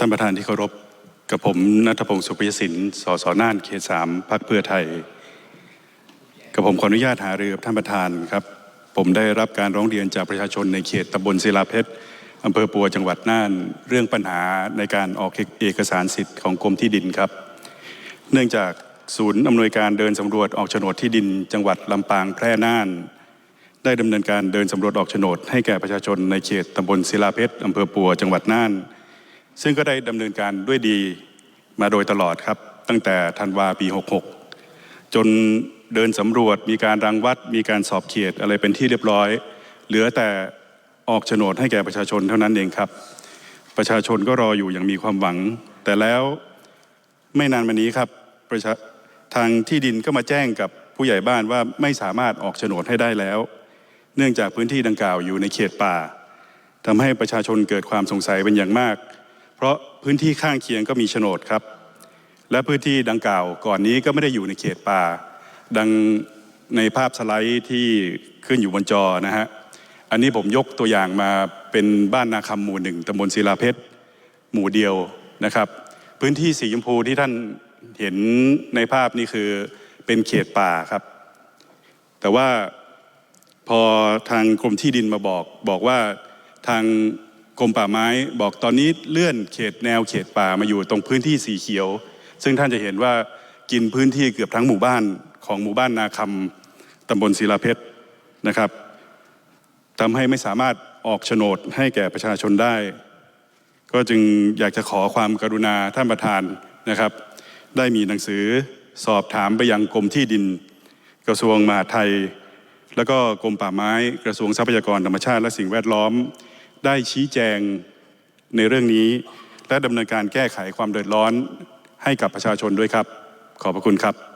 ท่านประธานที่เคารพกับผมนัทพงศ์สุภยศินสสน่านเขตสามพักเพื่อไทย กับผมขออนุญาตหารือท่านประธานครับ ผมได้รับการร้องเรียนจากประชาชนในเขตตำบลศิลาเพชรอำเภอปัวจังหวัดน่าน เรื่องปัญหาในการออกเอกสารสิทธิ์ของกรมที่ดินครับ เนื่องจากศูนย์อำนวยการเดินสำรวจออกโฉนดที่ดิน จังหวัดลำปางแพร่น่าน ได้ดำเนินการเดินสำรวจออกโฉนดให้แก่ประชาชนในเขตตำบลศิลาเพชรอำเภอปัวจังหวัดน่าน ซึ่งก็ได้ดำเนินการด้วยดีมาโดยตลอดครับ ตั้งแต่ธันวาปี 66 จนเดินสำรวจมีการรังวัด มีการสอบเขตอะไรเป็นที่เรียบร้อย เหลือแต่ออกโฉนดให้แก่ประชาชนเท่านั้นเองครับ ประชาชนก็รออยู่อย่างมีความหวัง แต่แล้วไม่นานมานี้ครับประชาทางที่ดินก็มาแจ้งกับผู้ใหญ่บ้านว่าไม่สามารถออกโฉนดให้ได้แล้ว เนื่องจากพื้นที่ดังกล่าวอยู่ในเขตป่าทำให้ประชาชนเกิดความสงสัยเป็นอย่างมาก เพราะพื้นที่ข้างเคียงก็มีโฉนดครับ และพื้นที่ดังกล่าวก่อนนี้ก็ไม่ได้อยู่ในเขตป่า ดังในภาพสไลด์ที่ขึ้นอยู่บนจอนะฮะอันนี้ผมยกตัวอย่างมาเป็นบ้านนาคำหมู่หนึ่งตำบลศิลาเพชรหมู่เดียวนะครับ พื้นที่สีชมพูที่ท่านเห็นในภาพนี่คือเป็นเขตป่าครับ แต่ว่าพอทางกรมที่ดินมาบอกบอกว่าทาง กรมป่าไม้บอกตอนนี้เลื่อนเขตแนวเขตป่ามาอยู่ตรงพื้นที่สีเขียว ซึ่งท่านจะเห็นว่ากินพื้นที่เกือบทั้งหมู่บ้านของหมู่บ้านนาคำตำบลศิลาเพชรนะครับทำให้ไม่สามารถออกโฉนดให้แก่ประชาชนได้ ก็จึงอยากจะขอความกรุณาท่านประธานนะครับ ได้มีหนังสือสอบถามไปยังกรมที่ดิน กระทรวงมหาดไทย แล้วก็กรมป่าไม้กระทรวงทรัพยากรธรรมชาติและสิ่งแวดล้อม ได้ชี้แจงในเรื่องนี้ และดำเนินการแก้ไขความเดือดร้อนให้กับประชาชนด้วยครับ ขอบพระคุณครับ